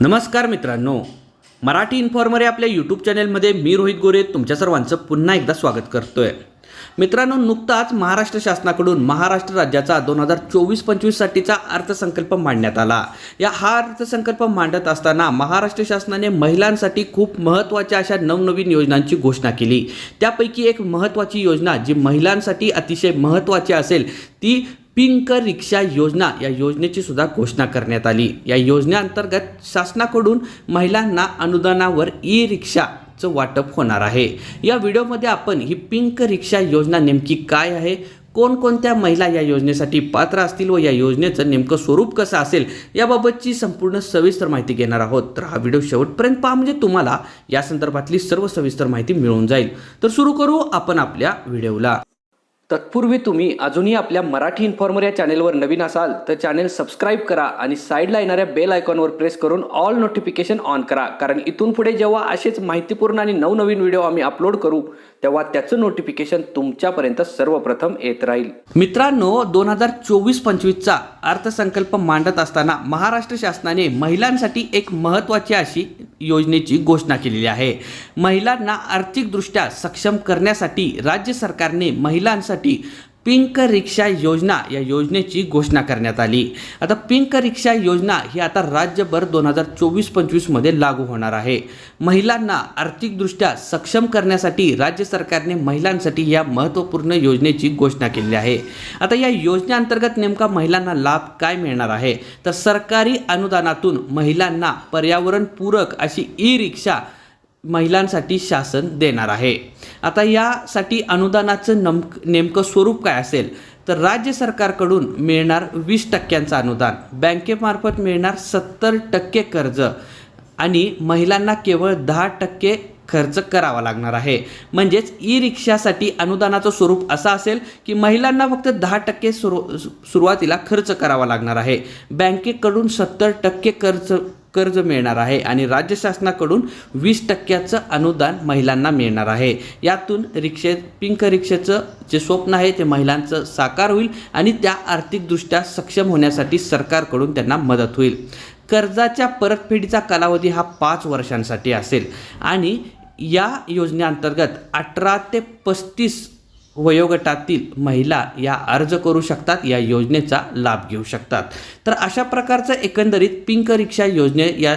नमस्कार मित्रांनो. मराठी इन्फॉर्मर या आपल्या यूट्यूब चॅनेलमध्ये मी रोहित गोरे तुमच्या सर्वांचं पुन्हा एकदा स्वागत करतो आहे मित्रांनो नुकताच महाराष्ट्र शासनाकडून महाराष्ट्र राज्याचा दोन हजार चोवीस पंचवीससाठीचा अर्थसंकल्प मांडण्यात आला. या हा अर्थसंकल्प मांडत असताना महाराष्ट्र शासनाने महिलांसाठी खूप महत्त्वाच्या अशा नवनवीन योजनांची घोषणा केली. त्यापैकी एक महत्त्वाची योजना जी महिलांसाठी अतिशय महत्त्वाची असेल ती पिंक रिक्षा योजना या योजनेची सुद्धा घोषणा करण्यात आली. या योजनेअंतर्गत शासनाकडून महिलांना अनुदानावर ई रिक्षाचं वाटप होणार आहे. या व्हिडिओमध्ये आपण ही पिंक रिक्षा योजना नेमकी काय आहे? कोणकोणत्या महिला या योजनेसाठी पात्र असतील व या योजनेचं नेमकं स्वरूप कसं असेल? याबाबतची संपूर्ण सविस्तर माहिती घेणार आहोत. तर हा व्हिडिओ शेवटपर्यंत पहा म्हणजे तुम्हाला या संदर्भातली सर्व सविस्तर माहिती मिळून जाईल. तर सुरू करू आपण आपल्या व्हिडिओला. तत्पूर्वी तुम्ही अजूनही आपल्या मराठी इन्फॉर्मर या चॅनेलवर नवीन असाल तर चॅनेल सबस्क्राईब करा आणि साईडला येणाऱ्या बेल आयकॉनवर प्रेस करून ऑल नोटिफिकेशन ऑन करा. कारण इथून पुढे जेव्हा असेच माहितीपूर्ण आणि नवनवीन व्हिडिओ आम्ही अपलोड करू तेव्हा त्याचं नोटिफिकेशन तुमच्यापर्यंत सर्वप्रथम येत राहील. मित्रांनो दोन हजार चोवीस पंचवीसचा अर्थसंकल्प मांडत असताना महाराष्ट्र शासनाने महिलांसाठी एक महत्त्वाची अशी योजनेची घोषणा केलेली आहे. महिलांना आर्थिकदृष्ट्या सक्षम करण्यासाठी राज्य सरकारने महिलांसाठी पिंक रिक्षा योजना या योजनेची घोषणा करण्यात आली. आता पिंक रिक्षा योजना ही आता राज्यभर दोन हजार चोवीस पंचवीसमध्ये लागू होणार आहे. महिलांना आर्थिकदृष्ट्या सक्षम करण्यासाठी राज्य सरकारने महिलांसाठी या महत्त्वपूर्ण योजनेची घोषणा केली आहे. आता या योजनेअंतर्गत नेमका महिलांना लाभ काय मिळणार आहे? तर सरकारी अनुदानातून महिलांना पर्यावरणपूरक अशी ई रिक्षा महिलांसाठी शासन देणार आहे. आता यासाठी अनुदानाचं नमक नेमकं स्वरूप काय असेल? तर राज्य सरकारकडून मिळणार वीस टक्क्यांचं अनुदान. बँकेमार्फत मिळणार सत्तर टक्के कर्ज आणि महिलांना केवळ दहा टक्के खर्च करावा लागणार आहे. म्हणजेच ई रिक्षासाठी अनुदानाचं स्वरूप असं असेल की महिलांना फक्त दहा टक्के सुरू सुरुवातीला खर्च करावा लागणार आहे. बँकेकडून सत्तर टक्के कर्ज कर्ज मिळणार आहे आणि राज्य शासनाकडून वीस टक्क्याचं अनुदान महिलांना मिळणार आहे. यातून रिक्षे पिंक रिक्षेचं जे स्वप्न आहे ते महिलांचं साकार होईल आणि त्या आर्थिकदृष्ट्या सक्षम होण्यासाठी सरकारकडून त्यांना मदत होईल. कर्जाच्या परतफेडीचा कालावधी हा पाच वर्षांसाठी असेल आणि या योजनेअंतर्गत अठरा ते पस्तीस वयोगटातील महिला या अर्ज करू शकतात या योजनेचा लाभ घेऊ शकतात. तर अशा प्रकारचं एकंदरीत पिंक रिक्षा योजने या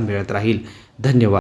मिळत राहील. धन्यवाद.